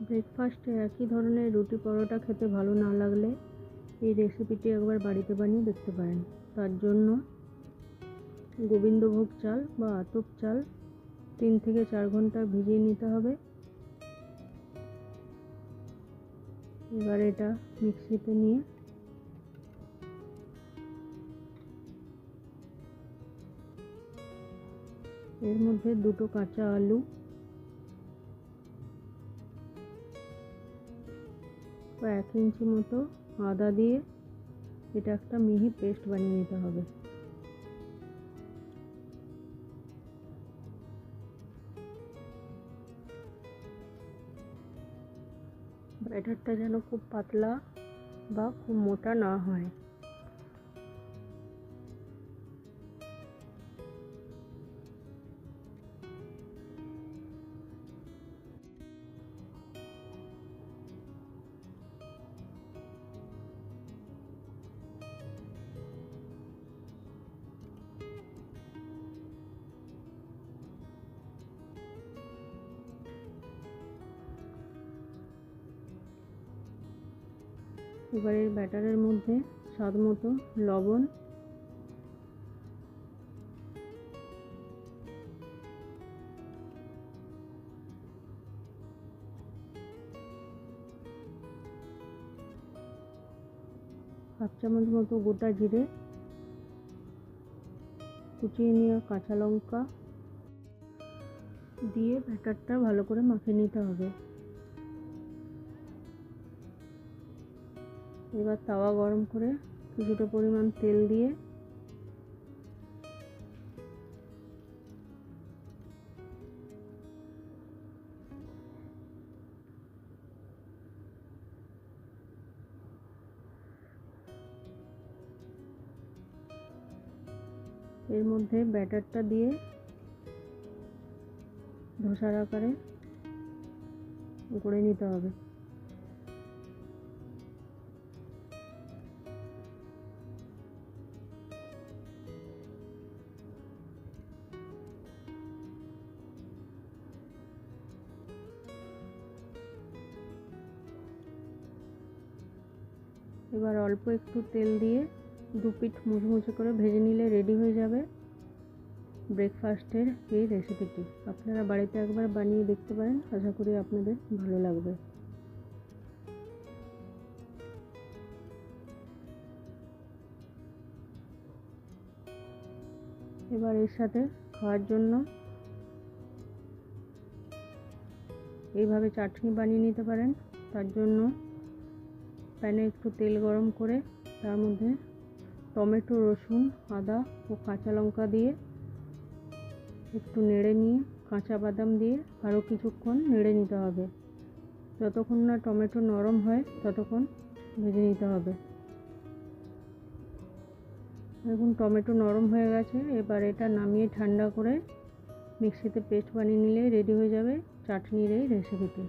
ব্রেকফাস্টে একই ধরনের রুটি পরোটা খেতে ভালো না লাগলে এই রেসিপিটি একবার বাড়িতে বানিয়ে দেখতে পারেন। তার জন্য গোবিন্দভোগ চাল বা আতপ চাল তিন থেকে চার ঘণ্টা ভিজিয়ে নিতে হবে। এবার এটা মিক্সিতে নিয়ে এর মধ্যে দুটো কাঁচা আলু ও এক ইঞ্চি মতো আদা দিয়ে এটা একটা মিহি পেস্ট বানিয়ে নিতে হবে। ব্যাটারটা যেন খুব পাতলা বা খুব মোটা না হয়। এবারে ব্যাটারের মধ্যে স্বাদ মতো লবণ হাফ চামচ মতো গোটা জিরে, কুচিয়ে নেওয়া কাঁচা লঙ্কা দিয়ে ব্যাটারটা ভালো করে মাখিয়ে নিতে হবে। এবার তাওয়া গরম করে কিছুটা পরিমাণ তেল দিয়ে এর মধ্যে ব্যাটারটা দিয়ে ধোসার আকারে করে নিতে হবে। এবার অল্প একটু তেল দিয়ে দু পিঠ মুচমুচে করে ভেজে নিলে রেডি হয়ে যাবে ব্রেকফাস্টের এই রেসিপিটি আপনারা বাড়িতে একবার বানিয়ে দেখতে পারেন, আশা করি আপনাদের ভালো লাগবে। এবার এর সাথে খাওয়ার জন্য এইভাবে চাটনি বানিয়ে নিতে পারেন। তার জন্য প্যানে একটু তেল গরম করে তার মধ্যে টমেটো, রসুন, আদা ও কাঁচা লঙ্কা দিয়ে একটু নেড়ে নিয়ে কাঁচা বাদাম দিয়ে আরও কিছুক্ষণ নেড়ে নিতে হবে। যতক্ষণ না টমেটো নরম হয় ততক্ষণ ভেজে নিতে হবে। দেখুন, টমেটো নরম হয়ে গেছে। এবার এটা নামিয়ে ঠান্ডা করে মিক্সিতে পেস্ট বানিয়ে নিলে রেডি হয়ে যাবে চাটনির এই রেসিপিটি